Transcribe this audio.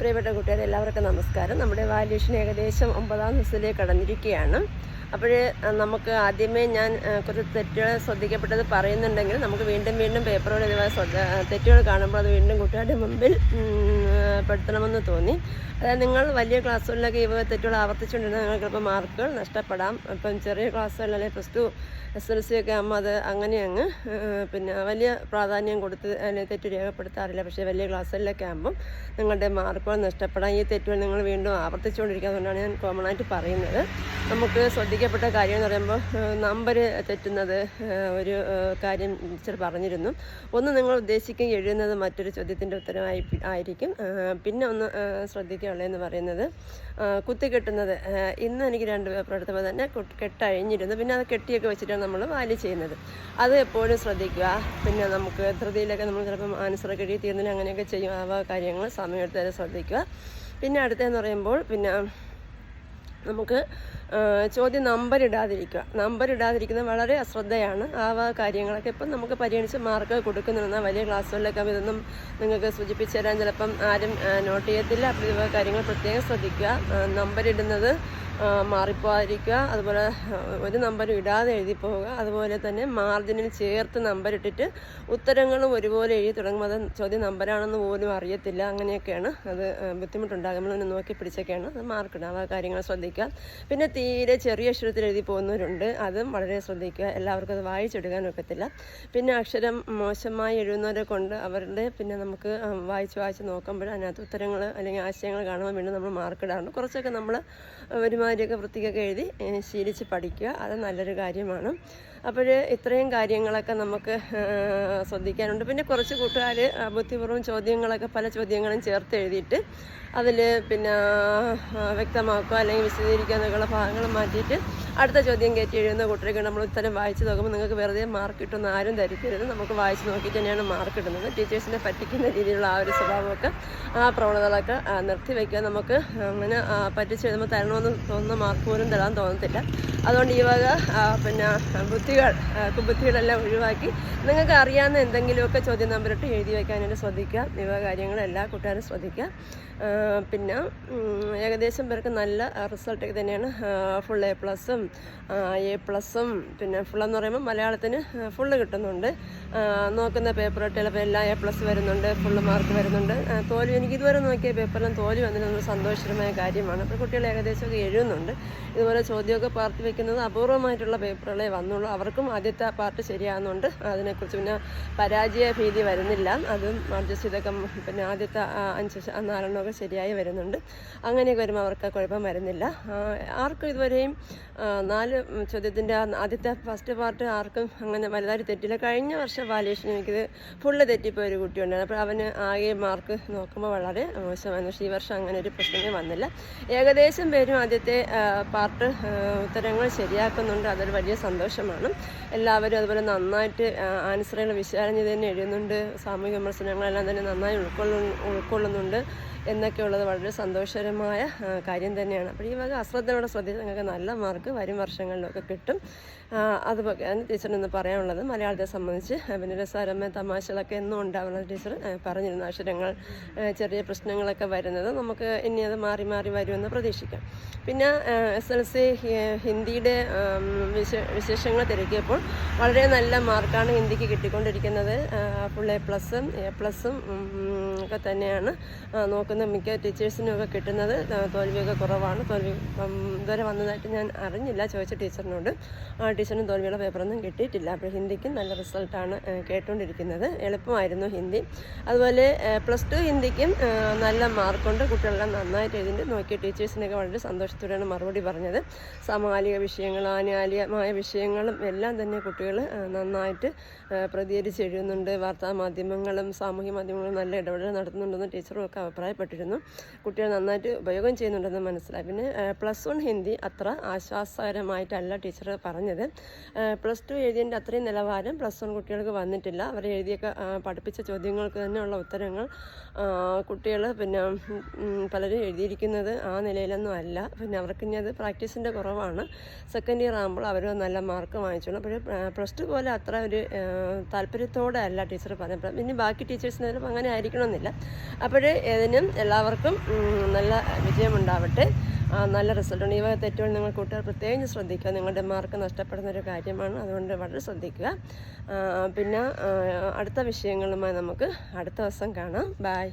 പ്രിയപ്പെട്ട കൂട്ടുകാരെ എല്ലാവർക്കും നമസ്കാരം. നമ്മുടെ വാല്യൂഷൻ ഏകദേശം ഒമ്പതാം ദിവസത്തിലേക്ക് കടന്നിരിക്കുകയാണ്. അപ്പോൾ നമുക്ക് ആദ്യമേ ഞാൻ കുറച്ച് തെറ്റുകൾ ശ്രദ്ധിക്കപ്പെട്ടത് പറയുന്നുണ്ടെങ്കിൽ നമുക്ക് വീണ്ടും വീണ്ടും പേപ്പറുകൾ ഇതുപോലെ തെറ്റുകൾ കാണുമ്പോൾ അത് വീണ്ടും കുട്ടികളുടെ മുമ്പിൽ പെടുത്തണമെന്ന് തോന്നി. അതായത് നിങ്ങൾ വലിയ ക്ലാസ്സുകളിലൊക്കെ ഇവ തെറ്റുകൾ ആവർത്തിച്ചുകൊണ്ടിരുന്നാൽ നിങ്ങൾക്ക് ചിലപ്പോൾ മാർക്കുകൾ നഷ്ടപ്പെടാം. ഇപ്പം ചെറിയ ക്ലാസ്സുകളിൽ അല്ലെങ്കിൽ plus two S L C ഒക്കെ ആകുമ്പോൾ അത് അങ്ങനെ അങ്ങ് പിന്നെ വലിയ പ്രാധാന്യം കൊടുത്ത് തെറ്റ് രേഖപ്പെടുത്താറില്ല. പക്ഷേ വലിയ ക്ലാസ്സുകളിലൊക്കെ ആകുമ്പം നിങ്ങളുടെ മാർക്കുകൾ നഷ്ടപ്പെടാൻ ഈ തെറ്റുകൾ നിങ്ങൾ വീണ്ടും ആവർത്തിച്ചുകൊണ്ടിരിക്കുന്നതുകൊണ്ടാണ് ഞാൻ കോമൺ ആയിട്ട് പറയുന്നത്. നമുക്ക് ശ്രദ്ധിക്കപ്പെട്ട കാര്യം എന്ന് പറയുമ്പോൾ നമ്പർ തെറ്റുന്നത് ഒരു കാര്യം ടീച്ചർ പറഞ്ഞിരുന്നു. ഒന്ന് നിങ്ങൾ ഉദ്ദേശിക്കുകയും എഴുതുന്നത് മറ്റൊരു ചോദ്യത്തിന്റെ ഉത്തരമായി ആയിരിക്കും. പിന്നെ ഒന്ന് ശ്രദ്ധിക്കുകയുള്ളതെന്ന് പറയുന്നത് കുത്തിക്കെട്ടുന്നത് കെട്ടുന്നത്. ഇന്ന് എനിക്ക് രണ്ട് പേപ്പർ എടുത്തപ്പോൾ തന്നെ കുട്ട് കെട്ടഴിഞ്ഞിരുന്നു. പിന്നെ അത് കെട്ടിയൊക്കെ വെച്ചിട്ടാണ് നമ്മൾ വാലി ചെയ്യുന്നത്. അത് എപ്പോഴും ശ്രദ്ധിക്കുക. പിന്നെ നമുക്ക് ധൃതിയിലൊക്കെ നമ്മൾ ചിലപ്പം ആൻസറൊക്കെ എഴുതി തീർന്നില്ല അങ്ങനെയൊക്കെ ചെയ്യും. ആ കാര്യങ്ങൾ സമയമെടുത്ത് ശ്രദ്ധിക്കുക. പിന്നെ അടുത്തതെന്ന് പറയുമ്പോൾ പിന്നെ നമുക്ക് ചോദ്യം നമ്പർ ഇടാതിരിക്കുക. നമ്പർ ഇടാതിരിക്കുന്നത് വളരെ അശ്രദ്ധയാണ്. ആ കാര്യങ്ങളൊക്കെ ഇപ്പം നമുക്ക് പരിഗണിച്ച് മാർക്ക് കൊടുക്കുന്നുണ്ടെന്നാൽ വലിയ ക്ലാസ്സുകളിലൊക്കെ ഇതൊന്നും നിങ്ങൾക്ക് സൂചിപ്പിച്ചു തരാൻ ചിലപ്പം ആരും നോട്ട് ചെയ്യത്തില്ല. അപ്പോൾ ഇതുപോലെ കാര്യങ്ങൾ പ്രത്യേകം ശ്രദ്ധിക്കുക. നമ്പർ ഇടുന്നത് മാറിപ്പോകാതിരിക്കുക അതുപോലെ ഒരു നമ്പർ ഇടാതെ എഴുതി പോവുക. അതുപോലെ തന്നെ മാർജിനിൽ ചേർത്ത് നമ്പർ ഇട്ടിട്ട് ഉത്തരങ്ങളും ഒരുപോലെ എഴുതി തുടങ്ങുമ്പോൾ അത് ചോദ്യം നമ്പറാണെന്ന് പോലും അറിയത്തില്ല. അങ്ങനെയൊക്കെയാണ്. അത് ബുദ്ധിമുട്ടുണ്ടാകുമ്പോൾ നോക്കി പിടിച്ചൊക്കെയാണ്. അത് മാർക്ക് ഇടുക ആ കാര്യങ്ങൾ ശ്രദ്ധിക്കുക. പിന്നെ തീരെ ചെറിയ അക്ഷരത്തിൽ എഴുതി പോകുന്നവരുണ്ട്. അതും വളരെ ശ്രദ്ധിക്കുക. എല്ലാവർക്കും അത് വായിച്ചെടുക്കാൻ ഒക്കത്തില്ല. പിന്നെ അക്ഷരം മോശമായി എഴുതുന്നവരെ കൊണ്ട് അവരുടെ പിന്നെ നമുക്ക് വായിച്ച് വായിച്ച് നോക്കുമ്പോൾ അതിനകത്ത് ഉത്തരങ്ങൾ അല്ലെങ്കിൽ ആശയങ്ങൾ കാണുമ്പോൾ വീണ്ടും നമ്മൾ മാർക്കിടാറുണ്ട് കുറച്ചൊക്കെ നമ്മൾ ഒരുമാതിരിയൊക്കെ വൃത്തിക്കൊക്കെ എഴുതി ശീലിച്ച് പഠിക്കുക. അത് നല്ലൊരു കാര്യമാണ്. അപ്പോൾ ഇത്രയും കാര്യങ്ങളൊക്കെ നമുക്ക് ശ്രദ്ധിക്കാനുണ്ട്. പിന്നെ കുറച്ച് കൂട്ടുകാർ ബുദ്ധിപൂർവം ചോദ്യങ്ങളൊക്കെ പല ചോദ്യങ്ങളും ചേർത്ത് എഴുതിയിട്ട് അതിൽ പിന്നെ വ്യക്തമാക്കുക അല്ലെങ്കിൽ വിശദീകരിക്കുക എന്നൊക്കെയുള്ള ഭാഗങ്ങൾ മാറ്റിയിട്ട് അടുത്ത ചോദ്യം കയറ്റി എഴുതുന്ന കുട്ടികൾക്ക് നമ്മൾ ഉത്തരം വായിച്ച് നോക്കുമ്പോൾ നിങ്ങൾക്ക് വെറുതെ മാർക്ക് കിട്ടുന്ന ആരും ധരിക്കരുത്. നമുക്ക് വായിച്ച് നോക്കിയിട്ട് തന്നെയാണ് മാർക്ക് കിട്ടുന്നത്. ടീച്ചേഴ്സിനെ പറ്റിക്കുന്ന രീതിയിലുള്ള ആ ഒരു സ്വഭാവമൊക്കെ ആ പ്രവണതകളൊക്കെ നിർത്തിവെക്കുക നമുക്ക് അങ്ങനെ പറ്റിച്ച് എഴുതുമ്പോൾ തരണമെന്ന് തോന്നുന്ന മാർക്ക് പോലും തരാൻ തോന്നത്തില്ല. അതുകൊണ്ട് ഈ വക പിന്നെ ബുദ്ധികൾ കുബുദ്ധികളെല്ലാം ഒഴിവാക്കി നിങ്ങൾക്ക് അറിയാവുന്ന എന്തെങ്കിലുമൊക്കെ ചോദ്യം നമ്പറിട്ട് എഴുതി വയ്ക്കാനായിട്ട് ശ്രദ്ധിക്കുക. ഈ വക കാര്യങ്ങൾ കൂട്ടുകാരും ശ്രദ്ധിക്കുക. പിന്നെ ഏകദേശം പേർക്ക് നല്ല റിസൾട്ടൊക്കെ തന്നെയാണ് ഫുൾ എ പ്ലസും എ പ്ലസും പിന്നെ ഫുൾ എന്ന് പറയുമ്പോൾ മലയാളത്തിന് ഫുള്ള് കിട്ടുന്നുണ്ട്. നോക്കുന്ന പേപ്പർ ചിലപ്പോൾ എല്ലാം എ പ്ലസ് വരുന്നുണ്ട് ഫുള്ള് മാർക്ക് വരുന്നുണ്ട്. തോൽവി എനിക്ക് ഇതുവരെ നോക്കിയ പേപ്പറിലും തോൽവി വന്നിരുന്നത് സന്തോഷകരമായ കാര്യമാണ്. അപ്പോൾ കുട്ടികൾ ഏകദേശമൊക്കെ എഴുതുന്നുണ്ട്. ഇതുപോലെ ചോദ്യമൊക്കെ പാർട്ടി വയ്ക്കുന്നത് അപൂർവമായിട്ടുള്ള പേപ്പറുകളെ വന്നുള്ളൂ. അവർക്കും ആദ്യത്തെ പാർട്ട് ശരിയാകുന്നുണ്ട് അതിനെക്കുറിച്ച് പിന്നെ പരാജയ ഭീതി വരുന്നില്ല. അതും അഡ്ജസ്റ്റ് ചെയ്തൊക്കെ പിന്നെ ആദ്യത്തെ അഞ്ച് നാലെണ്ണമൊക്കെ ശരിയായി വരുന്നുണ്ട്. അങ്ങനെയൊക്കെ വരുമ്പോൾ അവർക്ക് കുഴപ്പം വരുന്നില്ല. ആർക്കും ഇതുവരെയും നാല് ചോദ്യത്തിന്റെ ആദ്യത്തെ ഫസ്റ്റ് പാർട്ട് ആർക്കും അങ്ങനെ വലുതായിട്ട് തെറ്റില്ല. കഴിഞ്ഞ വർഷം വാല്യൂഷൻ എനിക്കിത് ഫുള്ള് തെറ്റിപ്പോയ ഒരു കുട്ടിയുണ്ടായിരുന്നു. അപ്പോൾ അവന് ആകെ മാർക്ക് നോക്കുമ്പോൾ വളരെ മോശമായിരുന്നു പക്ഷേ ഈ വർഷം അങ്ങനെ ഒരു പ്രശ്നമേ വന്നില്ല. ഏകദേശം പേരും ആദ്യത്തെ പാർട്ട് ഉത്തരങ്ങൾ ശരിയാക്കുന്നുണ്ട്. അതൊരു വലിയ സന്തോഷമാണ്. എല്ലാവരും അതുപോലെ നന്നായിട്ട് ആൻസറുകൾ വിശാലം ചെയ്ത് തന്നെ എഴുതുന്നുണ്ട്. സാമൂഹിക വിമർശനങ്ങളെല്ലാം തന്നെ നന്നായി ഉൾക്കൊള്ളു ഉൾക്കൊള്ളുന്നുണ്ട്. എന്നൊക്കെയുള്ളത് വളരെ സന്തോഷകരമായ കാര്യം തന്നെയാണ്. അപ്പോൾ ഈ വക അശ്രദ്ധയോടെ ശ്രദ്ധിച്ച് നിങ്ങൾക്ക് നല്ല മാർക്ക് വരും വർഷങ്ങളിലൊക്കെ കിട്ടും. അതുപോലെ ആണ് ടീച്ചറിന് പറയാനുള്ളത് മലയാളത്തെ സംബന്ധിച്ച് പിന്നെ തമാശകളൊക്കെ എന്നും ഉണ്ടാവുന്നത് ടീച്ചർ പറഞ്ഞിരുന്ന. അക്ഷരങ്ങൾ ചെറിയ പ്രശ്നങ്ങളൊക്കെ വരുന്നത് നമുക്ക് ഇനി അത് മാറി മാറി വരുമെന്ന് പ്രതീക്ഷിക്കാം. പിന്നെ എസ് എൽ സി ഹിന്ദിയുടെ വിശേഷങ്ങൾ തിരക്കിയപ്പോൾ വളരെ നല്ല മാർക്കാണ് ഹിന്ദിക്ക് കിട്ടിക്കൊണ്ടിരിക്കുന്നത്. ഫുൾ എ പ്ലസും എ പ്ലസും ഒക്കെ തന്നെയാണ് ആ, നോക്കുന്ന മിക്ക ടീച്ചേഴ്സിനും ഒക്കെ കിട്ടുന്നത് തോൽവിയൊക്കെ കുറവാണ്. തോൽവി ഇതുവരെ വന്നതായിട്ട് ഞാൻ അറിഞ്ഞില്ല ചോദിച്ച ടീച്ചറിനോട്. ആ ടീച്ചറിന് തോൽവിയുള്ള പേപ്പറൊന്നും കിട്ടിയിട്ടില്ല. അപ്പോൾ ഹിന്ദിക്കും നല്ല റിസൾട്ടാണ് കേട്ടുകൊണ്ടിരിക്കുന്നത് എളുപ്പമായിരുന്നു ഹിന്ദി. അതുപോലെ പ്ലസ് ടു ഹിന്ദിക്കും നല്ല മാർക്കുണ്ട്. കുട്ടികളെല്ലാം നന്നായിട്ട് എഴുതിയിട്ട് നോക്കിയ ടീച്ചേഴ്സിനൊക്കെ വളരെ സന്തോഷത്തോടെയാണ് മറുപടി പറഞ്ഞത്. സമകാലിക വിഷയങ്ങൾ ആനുകാലികമായ വിഷയങ്ങളും എല്ലാം തന്നെ കുട്ടികൾ നന്നായിട്ട് പ്രതികരിച്ച് എഴുതുന്നുണ്ട്. വാർത്താ മാധ്യമങ്ങളും സാമൂഹ്യ മാധ്യമങ്ങളും നല്ല ഇടപെടൽ നടത്തുന്നുണ്ടെന്ന് ടീച്ചറും ഒക്കെ അഭിപ്രായപ്പെട്ടിരുന്നു കുട്ടികൾ നന്നായിട്ട് ഉപയോഗം ചെയ്യുന്നുണ്ടെന്ന് മനസ്സിലായി. പിന്നെ പ്ലസ് വൺ ഹിന്ദി അത്ര ആശ്വാസകരമായിട്ടല്ല ടീച്ചർ പറഞ്ഞത്. പ്ലസ് ടു എഴുതിയതിന്റെ അത്രയും നിലവാരം പ്ലസ് വൺ കുട്ടികൾക്ക് വന്നിട്ടില്ല. അവർ എഴുതിയൊക്കെ പഠിപ്പിച്ച ചോദ്യങ്ങൾക്ക് തന്നെയുള്ള ഉത്തരങ്ങൾ കുട്ടികൾ പിന്നെ പലരും എഴുതിയിരിക്കുന്നത് ആ നിലയിലൊന്നും അല്ല. പിന്നെ അവർക്ക് ഇനി അത് പ്രാക്ടീസിന്റെ കുറവാണ്. സെക്കൻഡ് ഇയർ ആകുമ്പോൾ അവർ നല്ല മാർക്ക് വാങ്ങിച്ചോളൂ. പക്ഷേ പ്ലസ് ടു പോലെ അത്ര ഒരു താല്പര്യത്തോടെ അല്ല ടീച്ചർ പറഞ്ഞത്. ഇനി ബാക്കി ടീച്ചേഴ്സിനും അങ്ങനെ ആയിരിക്കണമെന്നില്ല. അപ്പോൾ ഇതിനും എല്ലാവർക്കും നല്ല വിജയമുണ്ടാവട്ടെ. നല്ല റിസൾട്ടുണ്ട് ഈ വക തെറ്റുകൾ നിങ്ങൾ കൂട്ടുകാർ പ്രത്യേകം ശ്രദ്ധിക്കുക. നിങ്ങളുടെ മാർക്ക് നഷ്ടപ്പെടുന്ന ഒരു കാര്യമാണ്. അതുകൊണ്ട് വളരെ ശ്രദ്ധിക്കുക. പിന്നെ അടുത്ത വിഷയങ്ങളുമായി നമുക്ക് അടുത്ത ദിവസം കാണാം. ബായ്